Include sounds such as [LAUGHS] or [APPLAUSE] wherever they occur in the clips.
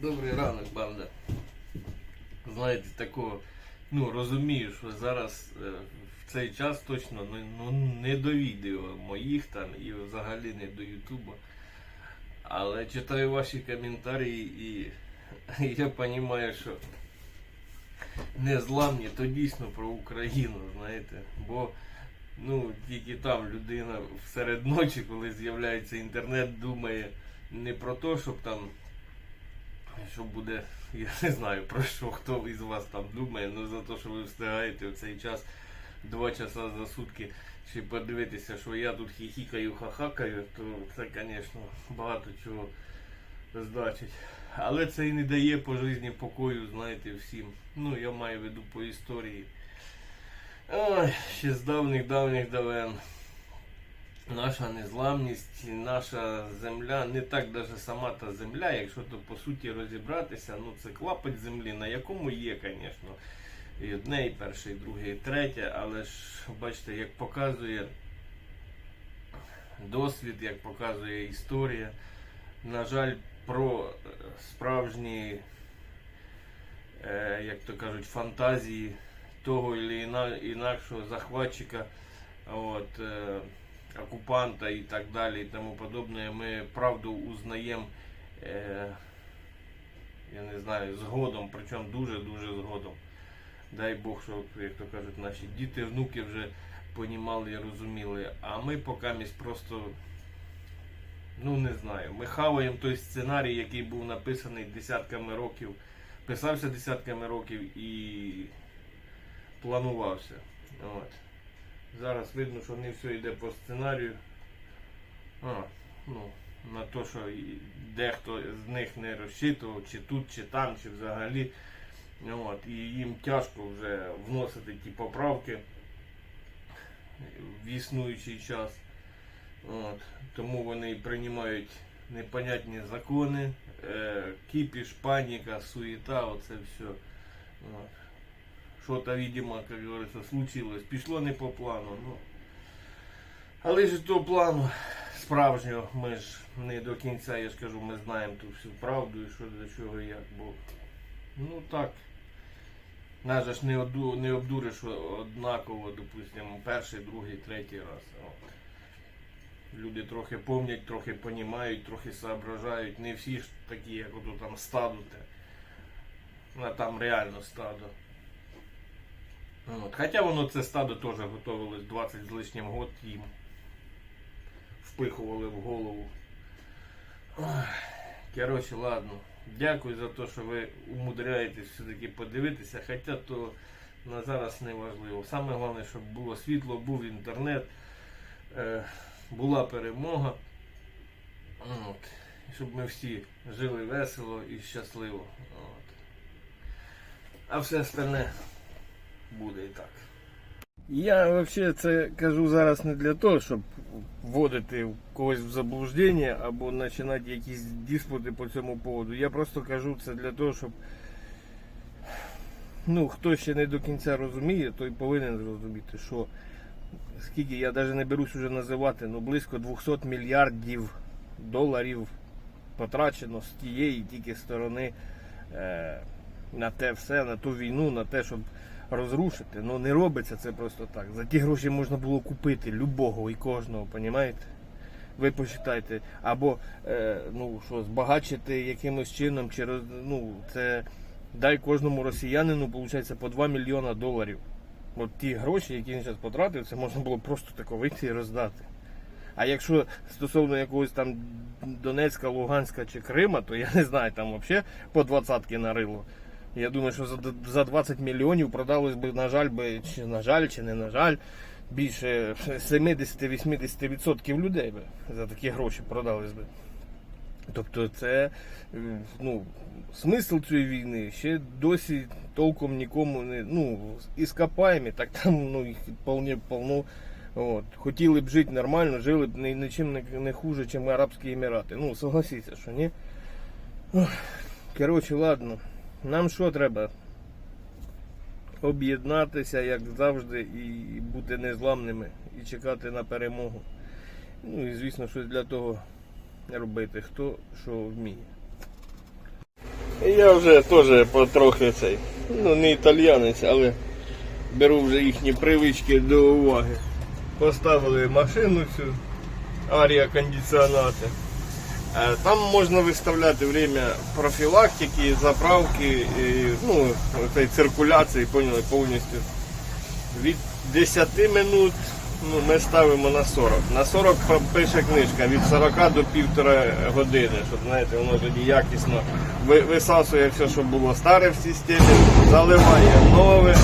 Добрий ранок, банда. Знаєте, такого, ну розумію, що зараз е, в цей час точно ну, ну, не до відео моїх там і взагалі не до Ютуба. Але читаю ваші коментарі і я розумію, що незламні то дійсно про Україну, знаєте. Бо ну, тільки там людина серед ночі, коли з'являється інтернет, думає не про те, щоб там що буде, [LAUGHS] я не знаю про що хто із вас там думає, але за те, що ви встигаєте в цей час два часа за сутки ще подивитися, що я тут хіхікаю, хахакаю, то це, звісно, багато чого значить. Але це і не дає по житті покою, знаєте, всім. Ну, я маю в виду по історії. Ой, ще з давніх-давніх давен. Наша незламність, наша земля, не так даже сама та земля, якщо то по суті розібратися, ну це клапоть землі, на якому є, звісно, і одне, і перше, і друге, і третє, але ж бачите, як показує досвід, як показує історія, на жаль, про е, справжні, е, як то кажуть, фантазії того іна- інакшого захватчика. От, е, оккупанта і так далі і тому подобне, ми правду узнаємо, е, я не знаю, згодом, причому дуже-дуже згодом. Дай Бог, щоб, як то кажуть, наші діти, внуки вже понімали і розуміли. А ми поки просто, ну не знаю, ми хаваємо той сценарій, який був написаний десятками років, писався десятками років і планувався. От. Зараз видно, що не все йде по сценарію. А, ну, на те, що дехто з них не розчитував, чи тут, чи там, чи взагалі. От, і їм тяжко вже вносити ті поправки в існуючий час. От, тому вони приймають непонятні закони, е, кіпіш, паніка, суєта, оце все. От что-то, видимо, как говорится, случилось. Пішло не по плану. Ну. Але ж того плану справжнього ми ж не до кінця, я ж кажу, ми знаємо ту всю правду і що до чого і як. Бо ну так. Нас же ж не, оду, не обдуриш однаково, допустимо, перший, другий, третій раз. От. Люди трохи помнять, трохи понімають, трохи соображають. Не всі ж такі, як ото там стадо те. Там реально стадо. От. Хоча воно це стадо теж готувалось 20 з лишнім год їм. Впихували в голову. Коротше, ладно. Дякую за те, що ви умудряєтесь все-таки подивитися, хоча то на зараз не важливо. Саме головне, щоб було світло, був інтернет, е, була перемога. От. Щоб ми всі жили весело і щасливо. От. А все остальне буде і так. Я взагалі це кажу зараз не для того, щоб вводити когось в заблуждення або починати якісь диспути по цьому поводу. Я просто кажу це для того, щоб ну, хто ще не до кінця розуміє, той повинен зрозуміти, що скільки я навіть не берусь вже називати, ну близько 200 мільярдів доларів потрачено з тієї тільки сторони е, на те все, на ту війну, на те, щоб розрушити. Ну не робиться це просто так. За ті гроші можна було купити любого і кожного, понімаєте? Ви посчитайте, або е, ну що, збагачити якимось чином через ну це дай кожному росіянину, виходить, по 2 мільйона доларів. От ті гроші, які він зараз потратив, це можна було просто тако вийти і роздати. А якщо стосовно якогось там Донецька, Луганська чи Крима, то я не знаю, там взагалі по двадцятки нарило. Я думаю, що за, за 20 мільйонів продалось би, на жаль, би, чи на жаль, чи не на жаль, більше 70-80% людей би за такі гроші продались би. Тобто це е, ну, смисл цієї війни ще досі толком нікому не. Ну, іскопаємі, так там ну, їх повне повно. От. Хотіли б жити нормально, жили б нічим не, не хуже, ніж Арабські Емірати. Ну, согласіться, що ні. Коротше, ладно. Нам що треба? Об'єднатися, як завжди, і бути незламними, і чекати на перемогу. Ну і звісно, щось для того робити, хто що вміє. Я вже теж потрохи цей, ну не італіянець, але беру вже їхні привички до уваги. Поставили машину цю, арія кондиціонати. Е, Там можна виставляти время профілактики, заправки, і, ну, цієї циркуляції, поняли, повністю. Від 10 минут ну, ми ставимо на 40. На 40 п- пише книжка, від 40 до півтора години, щоб знаєте, воно тоді якісно висасує все, що було старе в системі, заливає нове,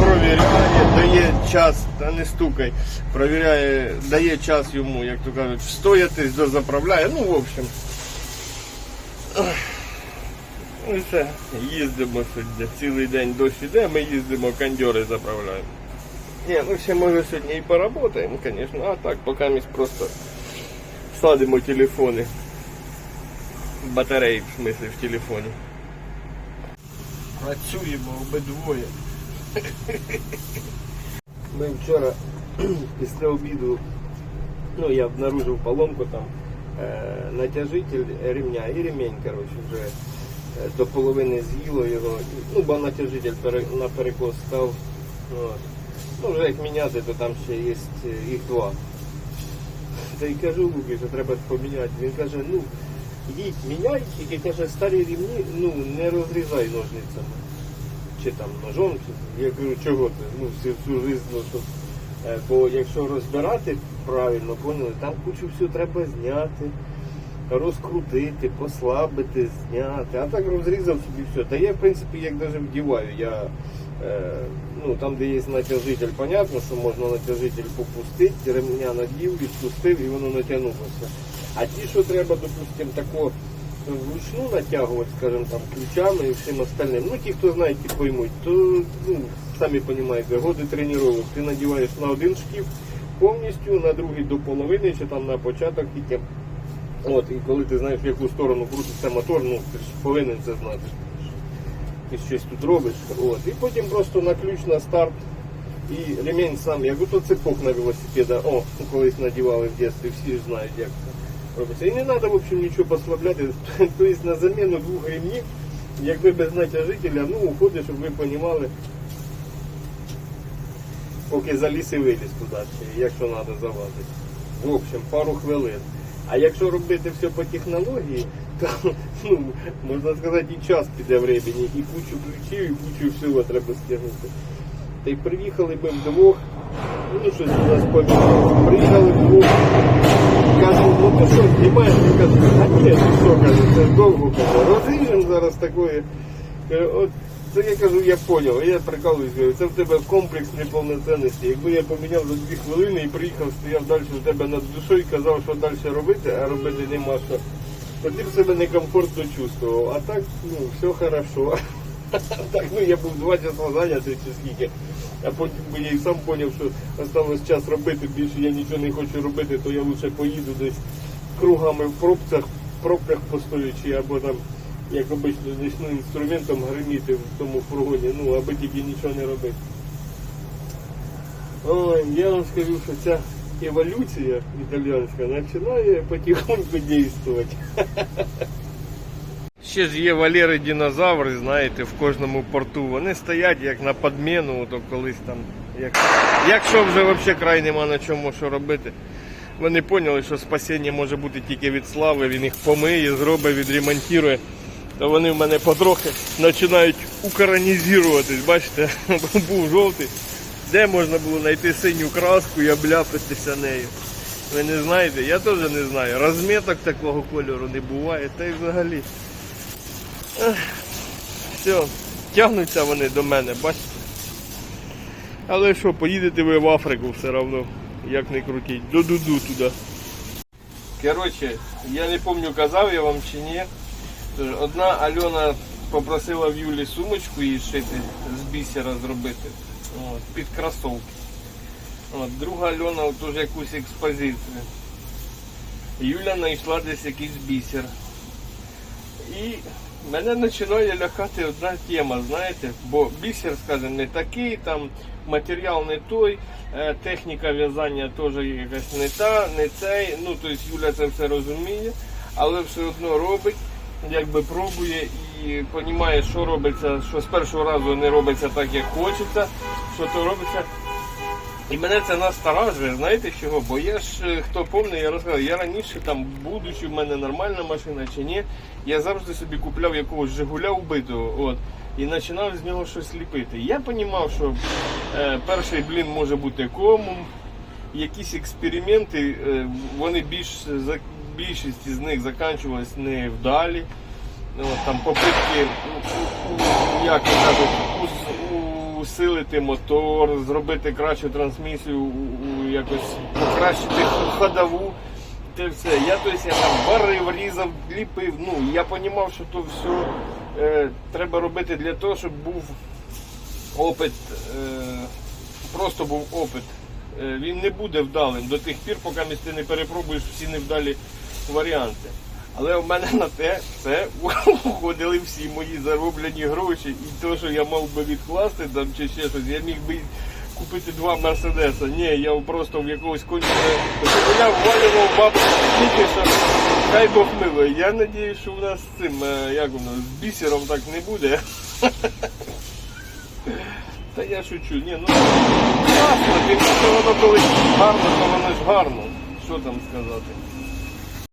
провіряє, дає час, та не стукай, провіряє, дає час йому, як то кажуть, встоятись, дозаправляє. Ну, в общем. Ну і все, їздимо сьогодні. Цілий день дощ іде, ми їздимо, кондьори заправляємо. Ні, ну ще може сьогодні і поработаємо, звісно, а так поки ми просто садимо телефони. Батареї, в смислі, в телефоні. Працюємо обидвоє. Ми вчора [CLEARS THROAT] після обіду, ну я обнаружив поломку там, е, натяжитель ремня і ремень, коротше, вже е, до половини з'їло його. Ну, бо натяжитель пере, на перекос став. От. Ну, вже як міняти, то там ще є е, їх два. Та й кажу Луки, що треба поміняти. Він каже, ну, їдь, міняй, тільки каже, старі рівні, ну, не розрізай ножницями. Чи там ножом, я кажу, чого ти? Ну, всю, всю жизнь, ну, е, бо якщо розбирати правильно, поняли, там кучу всього треба зняти, розкрутити, послабити, зняти. А так розрізав собі все. Та я, в принципі, як навіть вдіваю, я е, ну, там, де є натяжитель, понятно, що можна натяжитель попустити, ремня надів, відпустив і воно натягнулося. А ті, що треба, допустимо, тако вручну натягувати, скажімо, там, ключами і всім остальним. Ну, ті, хто знає, ті поймуть, то ну, самі розумієте, годи тренувань ти надіваєш на один шкіф повністю, на другий до половини, чи там на початок тільки. От, і коли ти знаєш, в яку сторону крутиться мотор, ну ти ж повинен це знати. Ти щось тут робиш. От. І потім просто на ключ на старт. І ремень сам, як ото цепок на велосипеда. О, колись надівали в дитинстві, всі ж знають, як це І не треба, в общем, нічого послабляти. [LAUGHS] Тобто на заміну двох ремнів, якби без натяжителя, ну, уходить, щоб ви розуміли, поки заліз і виліз туди, якщо треба залазити. В общем, пару хвилин. А якщо робити все по технології, то [LAUGHS] ну, можна сказати, і час піде времени, і кучу ключів, і кучу всього треба стягнути. Та й приїхали ми вдвох, ну щось у нас помінялося. Приїхали вдвох, кажу, ну то що, знімаєш? Я кажу, а ні, ну що, кажу, це ж довго кажу. Розріжемо зараз такої. Е, От це я кажу, я поняв, я прикалуюсь, це в тебе комплекс неповноцінності. Якби я поміняв за дві хвилини і приїхав, стояв далі у тебе над душою і казав, що далі робити, а робити нема що. То ти б себе некомфортно чувствував. А так, ну, все хорошо. [LAUGHS] Так, ну я був два часа зайнятий чи скільки. А потім я і сам зрозумів, що осталось час робити, більше я нічого не хочу робити, то я лише поїду десь кругами в пробках, пробках постоючи, або там, як обично, почну інструментом гриміти в тому фургоні, ну, аби тільки нічого не робити. Ой, я вам скажу, що ця еволюція італійська починає потихоньку дійствувати. [LAUGHS] Ще ж є Валери динозаври, знаєте, в кожному порту. Вони стоять як на подміну, то колись там. Як... Якщо вже взагалі край нема на чому що робити. Вони поняли, що спасіння може бути тільки від слави, він їх помиє, зробить, відремонтує. То вони в мене потрохи починають українізуватись, бачите, [LAUGHS] був жовтий. Де можна було знайти синю краску і обляпатися нею? Ви не знаєте? Я теж не знаю. Розміток такого кольору не буває, та й взагалі. Все, тягнуться вони до мене, бачите? Але що, поїдете ви в Африку все одно, як не крутіть. До-ду-ду туди. Коротше, я не пам'ятаю, казав я вам чи ні. Одна Альона попросила в Юлі сумочку їй шити з бісера зробити. От, під кросовки. От, друга Альона теж якусь експозицію. Юля знайшла десь якийсь бісер. І мене починає лякати одна тема, знаєте, бо бісер, скажімо, не такий, там матеріал не той, е, техніка в'язання теж якась не та, не цей. Ну, тобто Юля це все розуміє, але все одно робить. якби пробує і розуміє, що робиться, що з першого разу не робиться так, як хочеться, що то робиться. І мене це насторажує, знаєте чого? Бо я ж, е, хто пам'ятає, я розказав, я раніше там, будучи в мене нормальна машина чи ні, я завжди собі купляв якогось Жигуля вбитого от, і починав з нього щось ліпити. Я розумів, що е, перший блін може бути комом, якісь експерименти, е, вони більш, за- більшість з них закінчувалися невдалі. Ну, от, там попитки, у- у- як кажуть, усилити мотор, зробити кращу трансмісію, якось покращити ходову. Те все. Я, то есть, я там варив, різав, ліпив. Ну, я розумів, що то все е, треба робити для того, щоб був опит, е, просто був опит. Е, він не буде вдалим до тих пір, поки ти не перепробуєш всі невдалі варіанти. Але в мене на те це [LAUGHS] уходили всі мої зароблені гроші. І те, що я мав би відкласти там чи ще щось, я міг би купити два мерседеса. Ні, я просто в якогось конченого я ввалював бабу тільки що хай Бог милує. Я надію, що в нас з цим, е, як воно, з бісером так не буде. [LAUGHS] Та я шучу, ні, ну класно, якщо воно колись гарно, то воно ж гарно. Що там сказати?